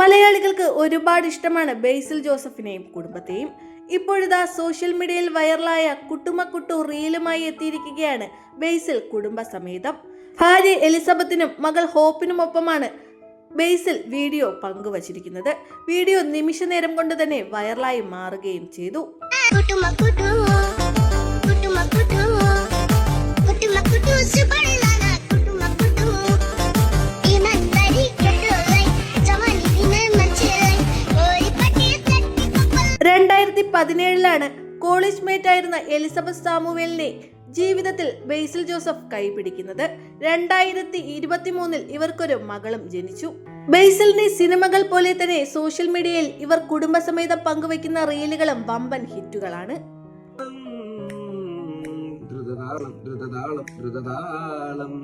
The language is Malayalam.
മലയാളികൾക്ക് ഒരുപാട് ഇഷ്ടമാണ് ബേസിൽ ജോസഫിനെയും കുടുംബത്തെയും. ഇപ്പോഴിതാ സോഷ്യൽ മീഡിയയിൽ വൈറലായ കുട്ടുമക്കുട്ടു റീലുമായി എത്തിയിരിക്കുകയാണ് ബേസിൽ കുടുംബസമേതം. ഭാര്യ എലിസബത്തിനും മകൾ ഹോപ്പിനുമൊപ്പമാണ് ബേസിൽ വീഡിയോ പങ്കുവച്ചിരിക്കുന്നത്. വീഡിയോ നിമിഷ നേരം കൊണ്ട് തന്നെ വൈറലായി മാറുകയും ചെയ്തു. രണ്ടായിരത്തി പതിനേഴിലാണ് കോളേജ് മേറ്റ് ആയിരുന്ന എലിസബത്ത് സാമുവേലിനെ ജീവിതത്തിൽ ബേസിൽ ജോസഫ് കൈപിടിക്കുന്നത്. രണ്ടായിരത്തി ഇരുപത്തി മൂന്നിൽ ഇവർക്കൊരു മകളും ജനിച്ചു. ബേസിലിന്റെ സിനിമകൾ പോലെ തന്നെ സോഷ്യൽ മീഡിയയിൽ ഇവർ കുടുംബസമേതം പങ്കുവയ്ക്കുന്ന റീലുകളും വമ്പൻ ഹിറ്റുകളാണ്. ദ്രുതതാളം ദ്രുതതാളം ദ്രുതതാളം